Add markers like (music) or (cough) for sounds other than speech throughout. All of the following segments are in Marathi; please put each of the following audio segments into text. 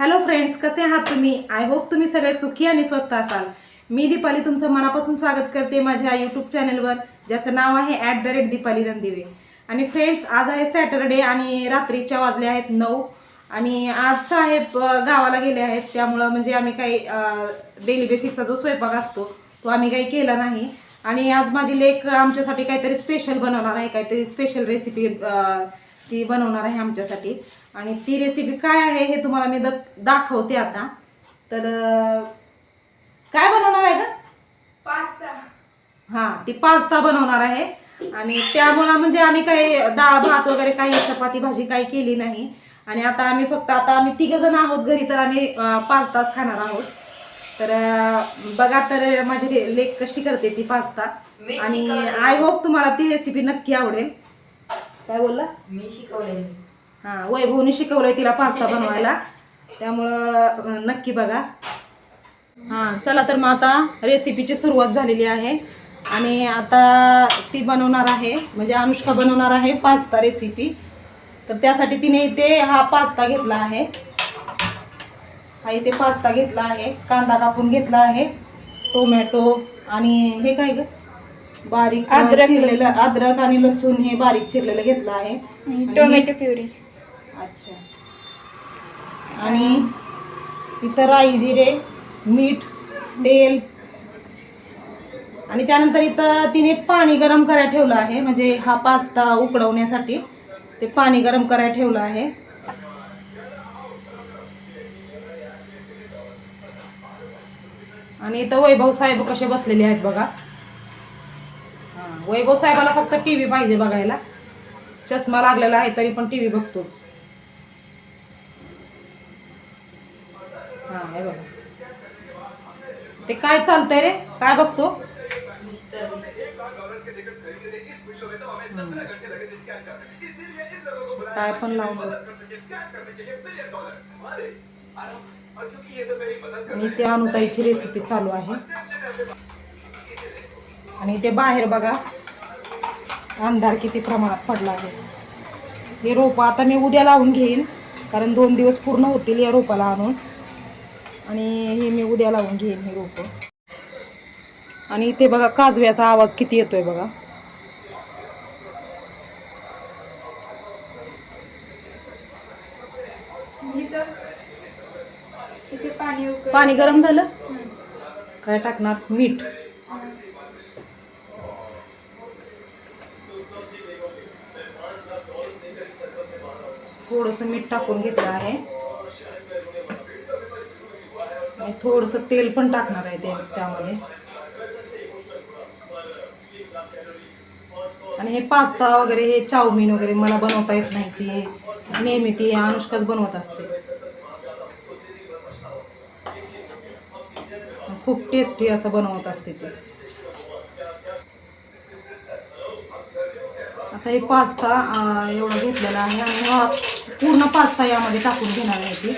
हॅलो फ्रेंड्स कसे आहात तुम्ही? आय होप तुम्ही सगळे सुखी आणि स्वस्त असाल. मी दीपाली तुमचं मनापासून स्वागत करते माझ्या यूट्यूब चॅनलवर ज्याचं नाव आहे at the rate Deepali Randive. आणि फ्रेंड्स आज आहे सॅटरडे आणि रात्रीच्या वाजले आहेत नऊ. आणि आज साहेब गावाला गेले आहेत. त्यामुळं म्हणजे आम्ही काही डेली बेसिकचा जो स्वयंपाक असतो तो आम्ही काही केला नाही. आणि आज माझी लेक आमच्यासाठी काहीतरी स्पेशल बनवणार आहे. काहीतरी स्पेशल रेसिपी ती बनवणार आहे आमच्यासाठी. आणि ती रेसिपी काय आहे हे तुम्हाला मी द- दाखवते आता. तर काय बनवणार आहे का पास्ता. हां ती पास्ता बनवणार आहे. आणि त्यामुळं म्हणजे आम्ही काही डाळ भात वगैरे काही चपाती भाजी काही केली नाही. आणि आता आम्ही फक्त आता आम्ही तिघ जण आहोत घरी तर आम्ही पाच तास खाणार आहोत. तर बघा तर माझी लेक कशी करते ती पास्ता. आणि. आय होप तुम्हाला ती रेसिपी नक्की आवडेल. काय बोलला? मी शिकवले. हा वैभवने शिकवलंय तिला पास्ता बनवायला. त्यामुळं नक्की बघा. हां चला तर मग आता रेसिपीची सुरुवात झालेली आहे. आणि आता ती बनवणार आहे म्हणजे अनुष्का बनवणार आहे पास्ता रेसिपी तर त्यासाठी तिने इथे हा पास्ता घेतला आहे. हा इथे पास्ता घेतला आहे कांदा कापून घेतला आहे टोमॅटो आणि हे काय ग? बारीक अद्रक, चिरलेलं अद्रक आणि लसूण हे बारीक चिरलेलं घेतलं आहे. Tomato puree. अच्छा. आणि इथं राई जिरे मीठ तेल. आणि त्यानंतर इथं तिने पाणी गरम करायला ठेवलं आहे. म्हणजे हा पास्ता उकडवण्यासाठी ते पाणी गरम करायला ठेवलं आहे. आणि इथं वैभव साहेब कसे बसलेले आहेत बघा. वैभव साहेबाला फक्त टी व्ही पाहिजे बघायला. चष्मा लागलेला आहे तरी पण टी व्ही बघतोच. हा हे बघा. ते काय चालतंय रे? काय बघतो. काय पण लावून बसतो आणि ते अनुताईची रेसिपी चालू आहे. आणि ते बाहेर बघा. अंधार किती प्रमाणात पडला आहे. हे रोपं आता मी उद्या लावून घेईन. कारण दोन दिवस पूर्ण होतील या रोपाला आणून. आणि हे मी उद्या लावून घेईन हे रोपं. आणि इथे बघा काजव्याचा आवाज किती बघा. इथे पाणी उकळ पाणी गरम झालं? काय टाकणार? मीठ. थोडंसं मीठ टाकून घेतलं आहे. आणि थोडंसं तेल पण टाकणार आहे ते त्यामध्ये. आणि हे पास्ता वगैरे हे चाऊमिन वगैरे मला बनवता येत नाही ती नेहमी ती अनुष्काच बनवत असते. खूप टेस्टी असं बनवत असते ती. आता हे पास्ता एवढा घेतलेला आहे आणि हा पूर्ण पास्ता यामध्ये टाकून घेणार आहे ती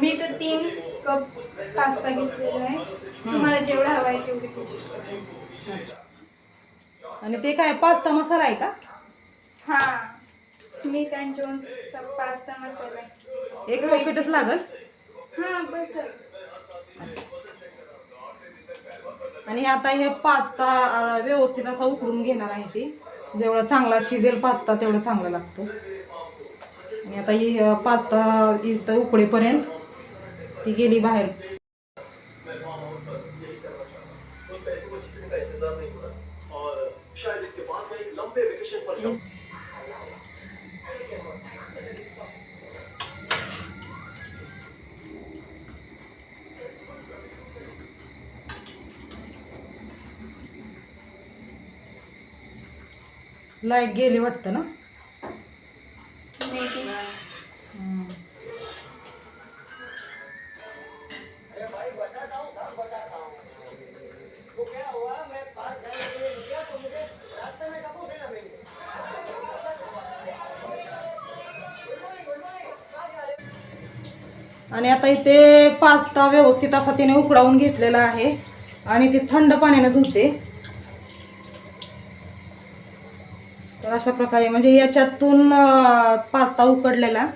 मी तर तीन कप पास्ता घेतलेला आहे तुम्हाला जेवढा हवा आहे तेवढी घेऊ शकता आणि ते काय पास्ता मसाला आहे का? हा. स्मिथ अँड जोन्सचा पास्ता मसाला आहे. एक पॅकेटच लागल? हा बस. आणि आता हे पास्ता अं, व्यवस्थित असा उकळून घेणार आहे ती. जेवढा चांगला शिजेल पास्ता तेवढं चांगला लागतो. आणि आता ही अं, पास्ता इथं उकळेपर्यंत ती गेली बाहेर. लाइट गेली वाटतं आणि आता इथे पास्ता व्यवस्थित असा तिने उकडावून घेतलेला आहे. आणि ते थंड पाण्याने धुते. तर अशा प्रकारे म्हणजे याच्यातून पास्ता उकडलेला.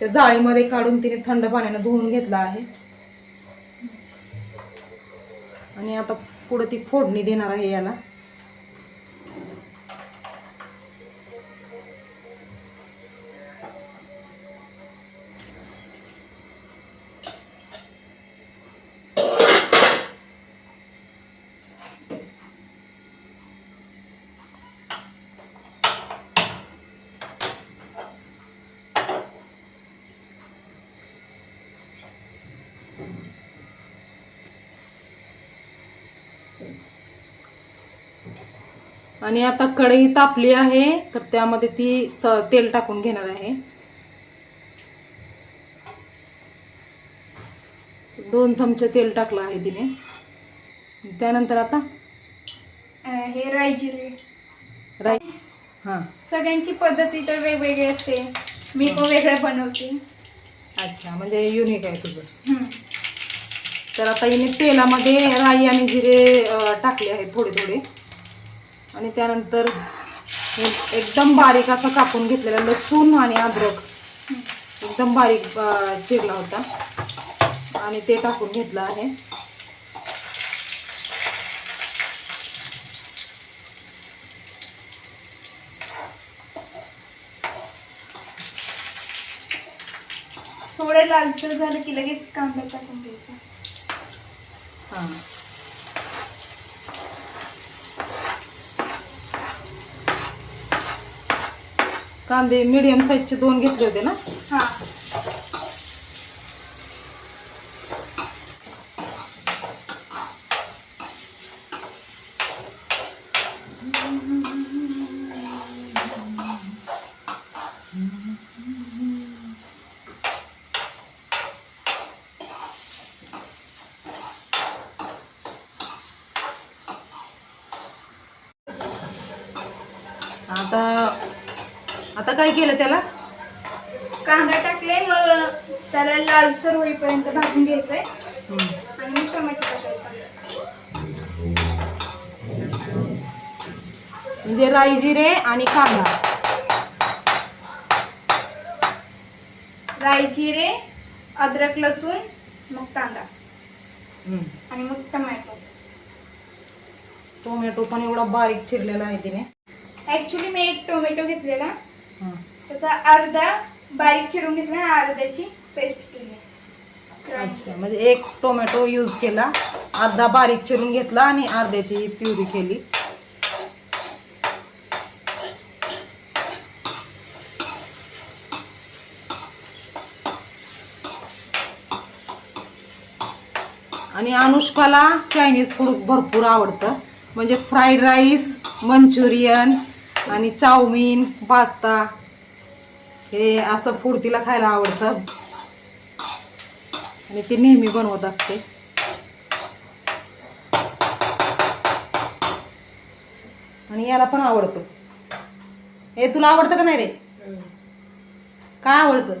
त्या जाळीमध्ये काढून तिने थंड पाण्यानं धुवून घेतला आहे. आणि आता पुढं ती फोडणी देणार आहे याला. आणि आता कढई तापली आहे तर त्यामध्ये ती च तेल टाकून घेणार आहे. दोन चमचे तेल टाकलं आहे तिने. त्यानंतर आता? हे रायजिरे राई? हां. सगळ्यांची पद्धती तर वेगवेगळी असते. मी पण वेगळं बनवते. अच्छा म्हणजे युनिक आहे तुझं. तर आता हिने तेलामध्ये राई आणि जिरे टाकले आहेत थोडे थोडे आणि त्यानंतर एकदम बारीक असं कापून घेतलेलं लसूण आणि अद्रक. एकदम बारीक चिरला होता. आणि ते टाकून घेतलं आहे. थोडं लालसर झालं की लगेच कांदा टाकून घ्यायचा. हां. कांदे मिडियम साईजचे दोन घेतले होते ना? हा. आता आता काय केलं त्याला? कांदा टाकले मग त्याला लालसर होईपर्यंत भाजून घ्यायचंय. आणि मग टोमॅटो टाकायचा. म्हणजे राई जिरे आणि कांदा. राई जिरे अद्रक लसूण मग कांदा. आणि मग टोमॅटो. टोमॅटो पण एवढा बारीक चिरलेला आहे तिने. ऍक्च्युली मी एक टोमॅटो घेतलेला. त्याचा अर्धा बारीक चिरून घेतला अर्ध्याची पेस्ट केली. अच्छा म्हणजे एक टोमॅटो यूज केला अर्धा बारीक चिरून घेतला आणि अर्ध्याची प्युरी केली. आणि अनुष्काला चायनीज फूड भरपूर आवडतं. म्हणजे फ्राईड राईस मंचुरियन आणि चाऊमिन पास्ता हे असं फूड तिला खायला आवडतं. आणि ती नेहमी बनवत असते. आणि याला पण आवडतं. हे तुला आवडतं का नाही रे? काय आवडतं?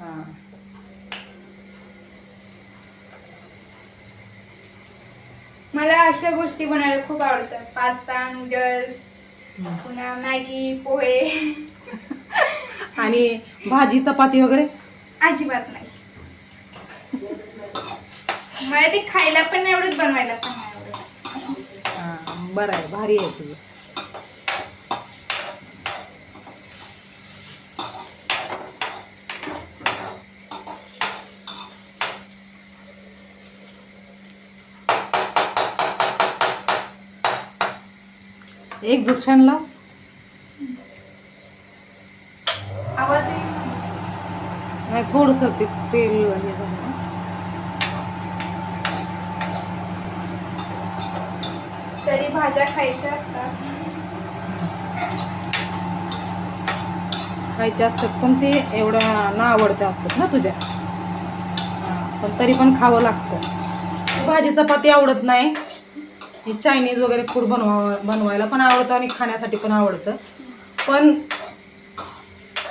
हां. मला अशा गोष्टी बनवायला खूप आवडतात. पास्ता नूडल्स पुन्हा मॅगी पोहे. आणि भाजी चपाती वगैरे? अजिबात नाही. मला ते खायला पण नाही आवडत बनवायला पण नाही आवडत. हां बरं आहे भारी आहे तुझं. एक जुस फॅन लाव आवाज नाही थोडंसं ते तेल हे झालं. तरी भाज्या खायच्या असतात. खायचे असतात पण ते एवढ्या ना आवडत्या असतात ना तुझ्या. पण तरी पण खावं लागतं. भाजी चपाती आवडत नाही. हे चायनीज वगैरे फूड बनवा बनवायला पण आवडतं आणि खाण्यासाठी पण आवडतं. पण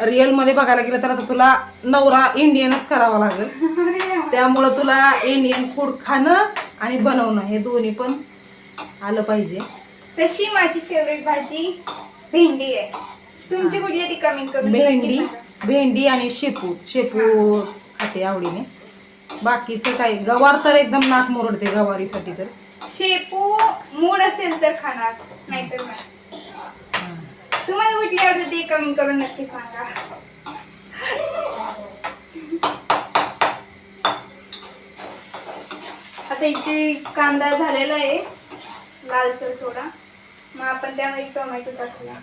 रिअलमध्ये बघायला गेलं तर आता तुला नवरा इंडियनच करावा लागेल. त्यामुळं तुला इंडियन फूड खाणं आणि बनवणं हे दोन्ही पण आलं पाहिजे. तशी माझी फेवरेट भाजी भेंडी आहे. तुमची कुठली ती कमेंट करून भेंडी. भेंडी आणि शेपू. शेपू खाते आवडीने. बाकीचं काय गवार तर एकदम नाक मुरडते गवारीसाठी तर. शेपू मूड असेल तर खाणार नाहीतर नाही. तुम्हाला कुठली आवडते ती कमेंट करून नक्की सांगा. आता इथे कांदा झालेला आहे लालसर थोडा. मग आपण त्यामध्ये टोमॅटो टाकूया.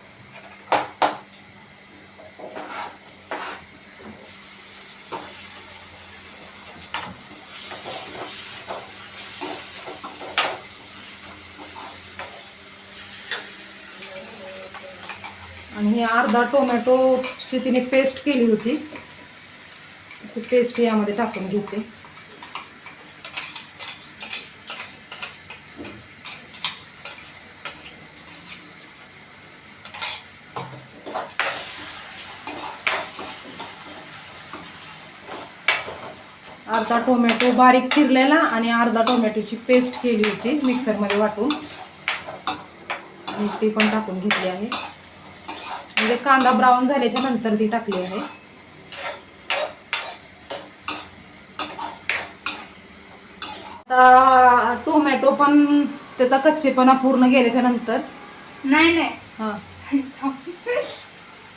आणि अर्धा टोमॅटोची तिने पेस्ट केली होती. ती पेस्ट यामध्ये टाकून घेते. अर्धा टोमॅटो बारीक चिरलेला आणि अर्धा टोमॅटोची पेस्ट केली होती मिक्सरमध्ये वाटून. आणि ती पण टाकून घेतली आहे. म्हणजे कांदा ब्राऊन झाल्याच्यानंतर ती टाकली आहे. आता टोमॅटो पण त्याचा कच्चेपणा पूर्ण गेल्याच्यानंतर. नाही नाही. हा. (laughs)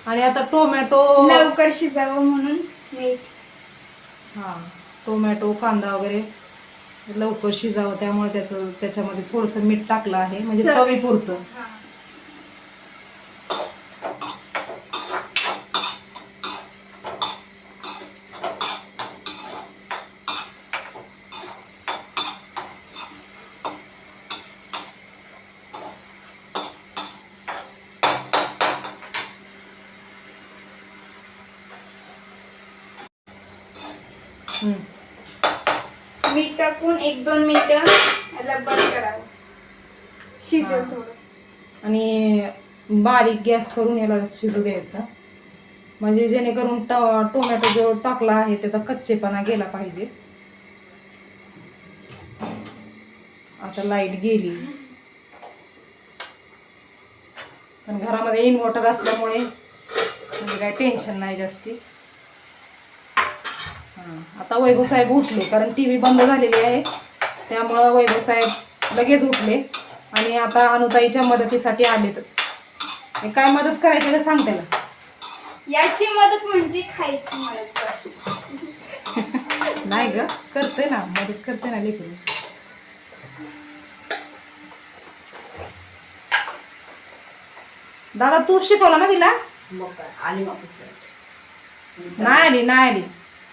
आणि आता टोमॅटो लवकर शिजावं म्हणून मी हा. टोमॅटो कांदा वगैरे लवकर शिजावं त्यामुळे त्याचं त्याच्यामध्ये थोडंसं मीठ टाकलं आहे. म्हणजे चव- एक दोन मिनिटं याला बंद करावं. शिजेल. थोडं. आणि बारीक गॅस करून याला शिजू द्यायचा म्हणजे जेणेकरून ट- टोमॅटो जो टाकला आहे त्याचा कच्चेपणा गेला पाहिजे. आता लाइट गेली. पण घरामध्ये इन्व्हर्टर असल्यामुळे म्हणजे काय टेन्शन नाही जास्ती. आता वैभव साहेब उठले कारण टी व्ही बंद झालेली आहे. त्यामुळं वैभव साहेब लगेच उठले आणि आता अनुताईच्या मदतीसाठी आले तर हे काय मदत करायची ते सांग त्याला. याची मदत म्हणजे खायची मदत (laughs) नाही ग करते ना मदत करते ना लेकरू. दादा तू शिकवला ना तिला? मग काय आली वापस नाही आली नाही आली.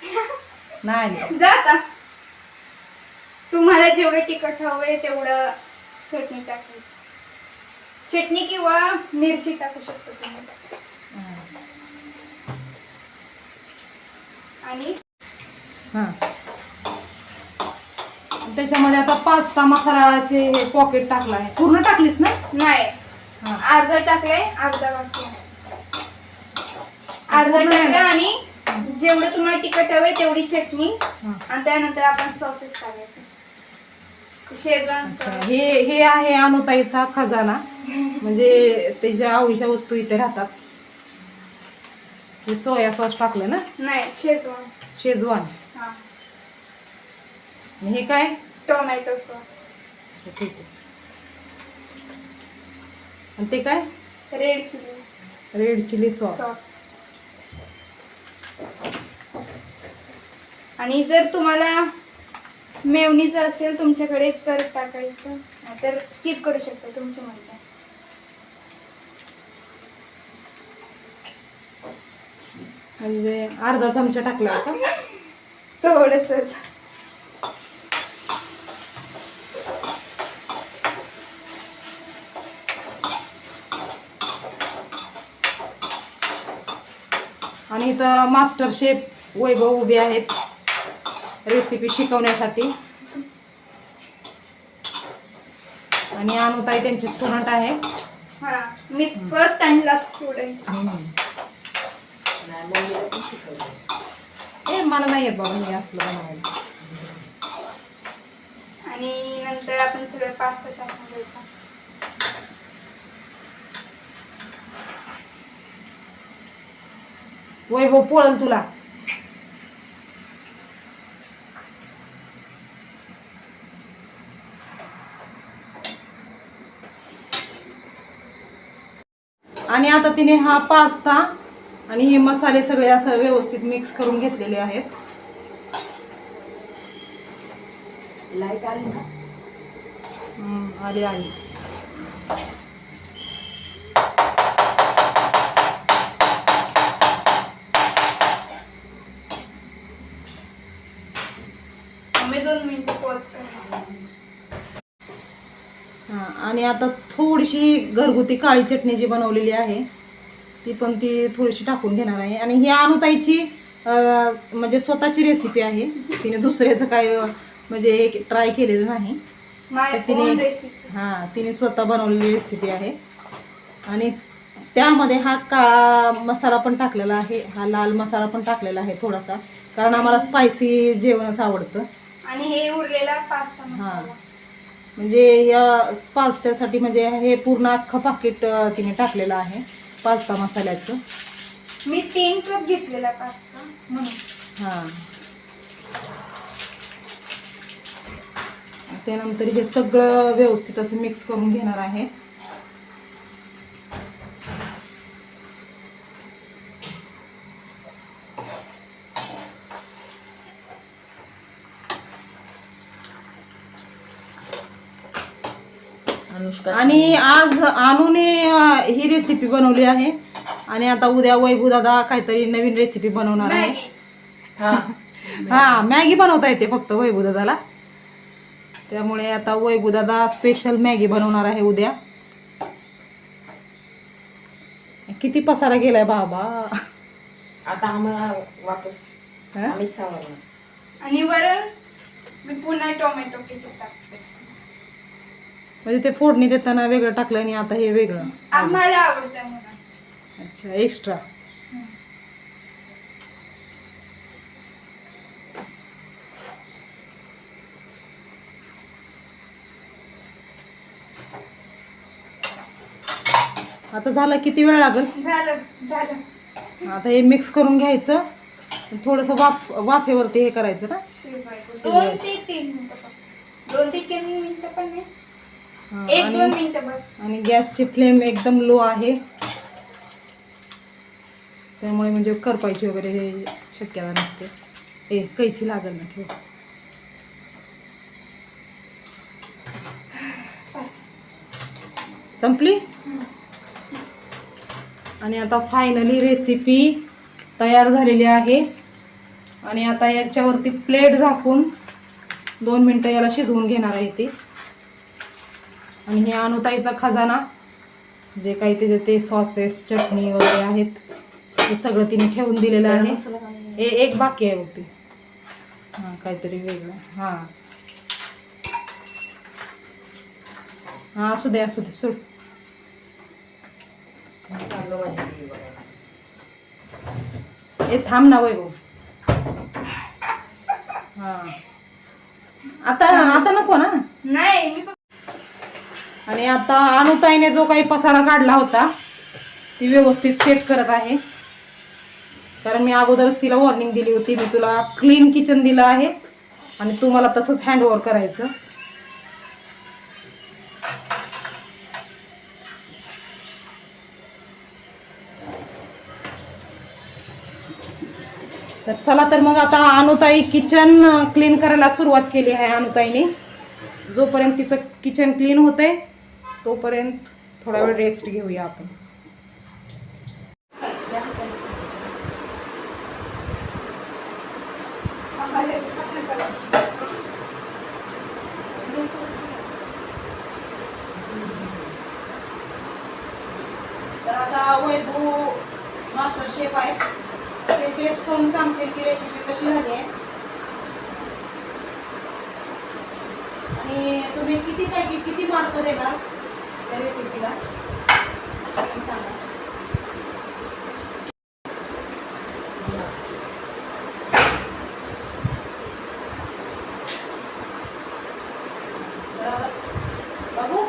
(laughs) नाही आली. जा आता. तुम्हाला जेवढं तिखट हवंय तेवढं चटणी टाकायची चटणी किंवा मिरची टाकू शकतो तुम्ही. आणि हां. त्याच्यामध्ये आता पास्ता मसालाचे हे पॉकेट टाकलं आहे पूर्ण टाकलीस ना? नाही. अर्धा टाकलंय अर्धा बाकी आहे. अर्धा टाकलं आहे. आणि जेवढं तुम्हाला तिखट हवंय तेवढी चटणी आणि त्यानंतर आपण सॉसेस टाकायचे. शेजवान अच्छा हे हे आहे अनुताईचा खजाना. म्हणजे त्याच्या आवडीच्या वस्तू इथे राहतात. हे सोया सॉस टाकलं ना? नाही शेजवान. शेजवान. हा. आणि हे काय? Tomato sauce. अच्छा ठीक आहे. आणि ते काय? Red chilli. Red chilli sauce. Sauce. आणि जर तुम्हाला मेवणीचं असेल तुमच्याकडे तर टाकायचं. नाहीतर स्किप करू शकता तुमच्या म्हणता म्हणजे अर्धा चमचा टाकला का थोडंसंच. आणि इथं मास्टर शेफ वैभव उभे आहेत. रेसिपी शिकवण्यासाठी. आणि अनुताई त्यांची स्टुडंट आहे. हा मी फर्स्ट अँड लास्ट शिकवलं ए मला नाही येत बाबा मी असलं बनवायला. आणि नंतर आपण सगळं पास्ता टाकून द्यायचा वैभव पोळल तुला. आणि आता तिने हा पास्ता आणि हे मसाले सगळे असं व्यवस्थित मिक्स करून घेतलेले आहेत. लाइट आली ना? आली आली. आम्ही दोन मिनिटं पॉज करणार. हा, आणि आता थोडीशी घरगुती काळी चटणी जी बनवलेली आहे ती पण ती थोडीशी टाकून घेणार आहे. आणि ही अनुताईची म्हणजे स्वतःची रेसिपी आहे. तिने दुसऱ्याचं काय म्हणजे ट्राय केलेलं नाही. तिने- हां तिने स्वतः बनवलेली रेसिपी आहे. आणि त्यामध्ये हा काळा मसाला पण टाकलेला आहे. हा लाल मसाला पण टाकलेला आहे थोडासा. कारण आम्हाला स्पायसी जेवणच आवडतं. आणि हे उरलेला पास्ता हा. म्हणजे या पास्त्यासाठी म्हणजे हे पूर्ण अख्खं पाकिट तिने टाकलेलं आहे पास्ता मसाल्याचं. मी तीन कप घेतलेला पास्ता म्हणून. हां. त्यानंतर हे सगळं व्यवस्थित असं मिक्स करून घेणार आहे. अनुष्का आणि आज अनुने ही रेसिपी बनवली आहे. आणि आता उद्या वैभू दादा काहीतरी नवीन रेसिपी बनवणार आहे. हा. हा मॅगी बनवता येते फक्त वैभू दादाला. त्यामुळे आता वैभू दादा स्पेशल मॅगी बनवणार आहे उद्या. किती पसारा गेलाय बाबा. आता आम्हाला वापस? आम्हीच आवडणार आणि वरून मी पुन्हा टोमॅटो केचप टाकते. म्हणजे ते फोडणी देताना वेगळं टाकलं आणि आता हे वेगळं. आम्हाला आवडतं म्हणून अच्छा एक्स्ट्रा आता झालं किती वेळ लागेल? झालं झालं. आता हे मिक्स करून घ्यायचं. थोडंसं वाफ वाफेवरती हे करायचं ना? शिजवायचं दोन ते तीन मिनिटं दोन ते तीन मिनिटं पण नाही. एक दोन आणि मिनिटं बस. आणि गॅसची फ्लेम एकदम लो आहे. त्यामुळे म्हणजे करपायची वगैरे हे शक्यता नसते. ए कैची लागल ना ठेव. संपली? आणि आता फायनली रेसिपी तयार झालेली आहे. आणि आता याच्यावरती प्लेट झाकून दोन मिनटं याला शिजवून घेणार आहे ते. आणि हे अनुताईचा खजाना जे काही त्याचे ते सॉसेस चटणी वगैरे आहेत ते सगळं तिने ठेवून दिलेलं आहे. ए एक बाकी आहे बघ ते हां काहीतरी वेगळं. हां. हां असू दे असू दे बघायला ए थांब ना वैभव. हां. आता आता नको ना? नाही आणि आता अनुताईने जो काही पसारा काढला होता ती व्यवस्थित सेट करत आहे. कारण मी अगोदरच तिला वॉर्निंग दिली होती मी तुला क्लीन किचन दिलं आहे आणि तू मला तसंच हँडओव्हर करायचं. तर चला तर मग आता अनुताई किचन क्लीन करायला सुरुवात केली आहे अनुताईने. जोपर्यंत तिचं किचन क्लीन होतंय तोपर्यंत थोडा वेळ रेस्ट घेऊया आपण तर आता वैभू मास्टर शेफ आहे ते टेस्ट करून सांगतील की रेसिपी कशी झाली आहे आणि तुम्ही किती पैकी किती मार्क देणार त्या रेसिपीला सांगा बघू.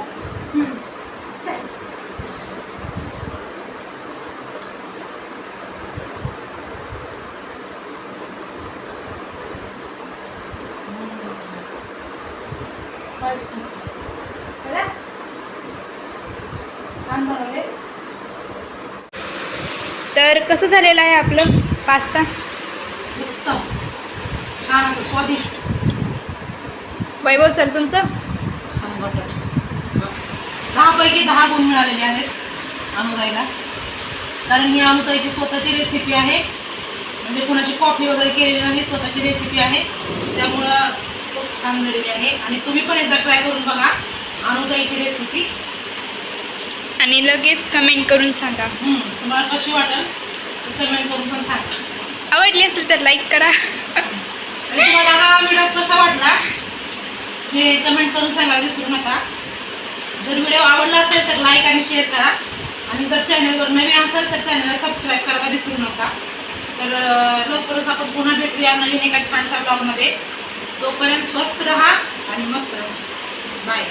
तर कसं झालेलं आहे आपलं पास्ता? उत्तम. छान असं स्वादिष्ट. वैभव सर तुमचं. दहापैकी दहा गुण मिळालेले आहेत अनुताईला कारण ही अनुताईची स्वतःची रेसिपी आहे. म्हणजे कुणाची कॉफी वगैरे केलेली नाही स्वतःची रेसिपी आहे. त्यामुळं खूप छान झालेली आहे. आणि तुम्ही पण एकदा ट्राय करून बघा अनुताईची रेसिपी आणि लगेच कमेंट करून सांगा. तुम्हाला कशी वाटेल कमेंट करून पण सांगा. आवडली असेल तर लाईक करा. आणि तुम्हाला हा व्हिडिओ कसा वाटला हे कमेंट करून सांगायला विसरू नका. जर व्हिडिओ आवडला असेल तर लाईक आणि शेअर करा. आणि जर चॅनलवर नवीन असेल तर चॅनलला सबस्क्राईब करायला विसरू नका. तर लवकरच आपण पुन्हा भेटूया नवीन एका छानशा ब्लॉगमध्ये तोपर्यंत स्वस्त राहा आणि मस्त राहा. बाय